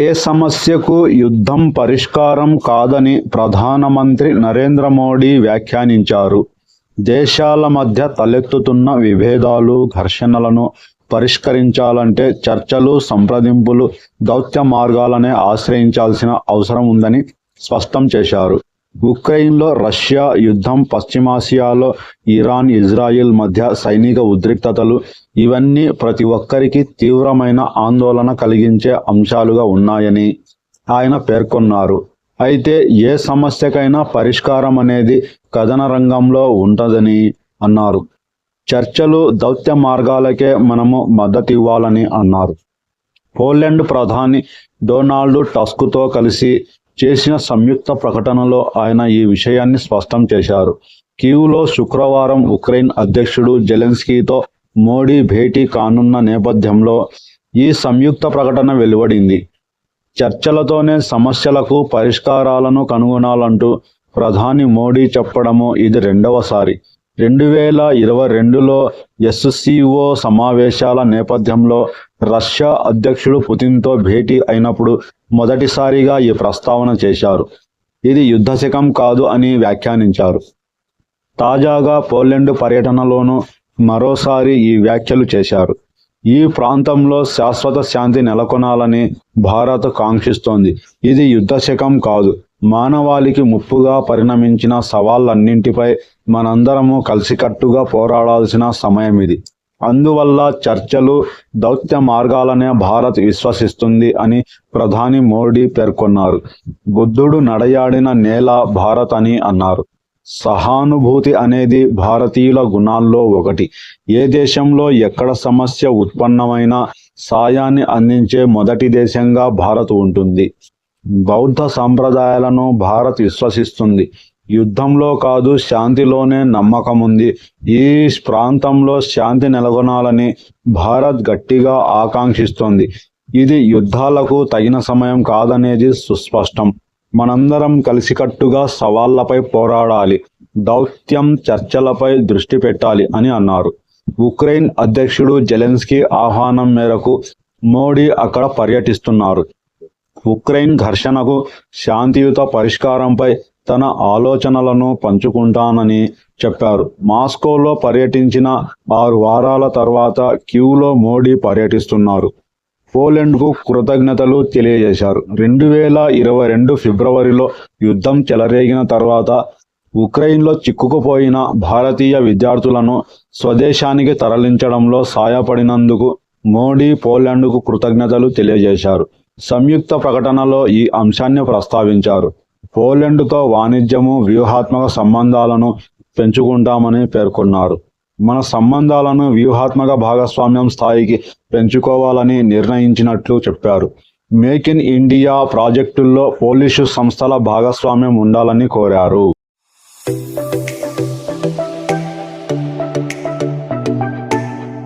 ఏ సమస్యకు యుద్ధం పరిష్కారం కాదని ప్రధానమంత్రి నరేంద్ర మోడీ వ్యాఖ్యానించారు. దేశాల మధ్య తలెత్తుతున్న విభేదాలు ఘర్షణలను పరిష్కరించాలంటే చర్చలు సంప్రదింపులు దౌత్య మార్గాలనే ఆశ్రయించాల్సిన అవసరం ఉందని స్పష్టం చేశారు. ఉక్రెయిన్లో రష్యా యుద్ధం పశ్చిమాసియాలో ఇరాన్ ఇజ్రాయిల్ మధ్య సైనిక ఉద్రిక్తతలు ఇవన్నీ ప్రతి ఒక్కరికి తీవ్రమైన ఆందోళన కలిగించే అంశాలుగా ఉన్నాయని ఆయన పేర్కొన్నారు. అయితే ఏ సమస్యకైనా పరిష్కారం అనేది కథన రంగంలో ఉంటుందని అన్నారు. చర్చలు దౌత్య మార్గాలకే మనము మద్దతు ఇవ్వాలని అన్నారు. పోలాండ్ ప్రధాని డొనాల్డ్ టస్క్తో కలిసి చేసిన సంయుక్త ప్రకటనలో ఆయన ఈ విషయాన్ని స్పష్టం చేశారు. కీవ్లో శుక్రవారం ఉక్రెయిన్ అధ్యక్షుడు జెలెన్స్కీతో మోడీ భేటీ కానున్న నేపథ్యంలో ఈ సంయుక్త ప్రకటన వెలువడింది. చర్చలతోనే సమస్యలకు పరిష్కారాలను కనుగొనాలంటూ ప్రధాని మోడీ చెప్పడము ఇది రెండవసారి. రెండు వేల ఇరవై రెండులో ఎస్సీఓ సమావేశాల నేపథ్యంలో రష్యా అధ్యక్షుడు పుతిన్తో భేటీ అయినప్పుడు మొదటిసారిగా ఈ ప్రస్తావన చేశారు. ఇది యుద్ధశకం కాదు అని వ్యాఖ్యానించారు. తాజాగా పోలెండ్ పర్యటనలోనూ మరోసారి ఈ వ్యాఖ్యలు చేశారు. ఈ ప్రాంతంలో శాశ్వత శాంతి నెలకొనాలని భారత్ కాంక్షిస్తోంది. ఇది యుద్ధశకం కాదు. మానవాళికి ముప్పుగా పరిణమించిన సవాళ్ళన్నింటిపై మనందరము కలిసికట్టుగా పోరాడాల్సిన సమయం ఇది అందువల్ల చర్చలు దౌత్య మార్గాలనే భారత్ విశ్వసిస్తుంది అని ప్రధాని మోడీ పేర్కొన్నారు. బుద్ధుడు నడయాడిన నేల భారత్ అని అన్నారు. సహానుభూతి అనేది భారతీయుల గుణాల్లో ఒకటి. ఏ దేశంలో ఎక్కడ సమస్య ఉత్పన్నమైనా సాయాన్ని అందించే మొదటి దేశంగా భారత్ ఉంటుంది. బౌద్ధ సాంప్రదాయాలను భారత్ విశ్వసిస్తుంది. యుద్ధంలో కాదు శాంతిలోనే నమ్మకం ఉంది ఈ ప్రాంతంలో శాంతి నెలకొనాలని భారత్ గట్టిగా ఆకాంక్షిస్తోంది. ఇది యుద్ధాలకు తగిన సమయం కాదనేది సుస్పష్టం. మనందరం కలిసికట్టుగా సవాళ్ళపై పోరాడాలి దౌత్యం చర్చలపై దృష్టి పెట్టాలి అని అన్నారు. ఉక్రెయిన్ అధ్యక్షుడు జెలెన్స్కీ ఆహ్వానం మేరకు మోడీ అక్కడ పర్యటిస్తున్నారు. ఉక్రెయిన్ ఘర్షణకు శాంతియుత పరిష్కారంపై తన ఆలోచనలను పంచుకుంటానని చెప్పారు. మాస్కోలో పర్యటించిన ఆరు వారాల తర్వాత క్యూలో మోడీ పర్యటిస్తున్నారు. పోలెండ్కు కృతజ్ఞతలు తెలియజేశారు. రెండు వేల ఇరవై రెండు ఫిబ్రవరిలో యుద్ధం చెలరేగిన తర్వాత ఉక్రెయిన్లో చిక్కుకుపోయిన భారతీయ విద్యార్థులను స్వదేశానికి తరలించడంలో సాయపడినందుకు మోడీ పోలాండ్కు కృతజ్ఞతలు తెలియజేశారు. సంయుక్త ప్రకటనలో ఈ అంశాన్ని ప్రస్తావించారు. పోలెండ్తో వాణిజ్యము వ్యూహాత్మక సంబంధాలను పెంచుకుంటామని పేర్కొన్నారు. మన సంబంధాలను వ్యూహాత్మక భాగస్వామ్యం స్థాయికి పెంచుకోవాలని నిర్ణయించినట్లు చెప్పారు. మేక్ ఇన్ ఇండియా ప్రాజెక్టుల్లో పోలీసు సంస్థల భాగస్వామ్యం ఉండాలని కోరారు.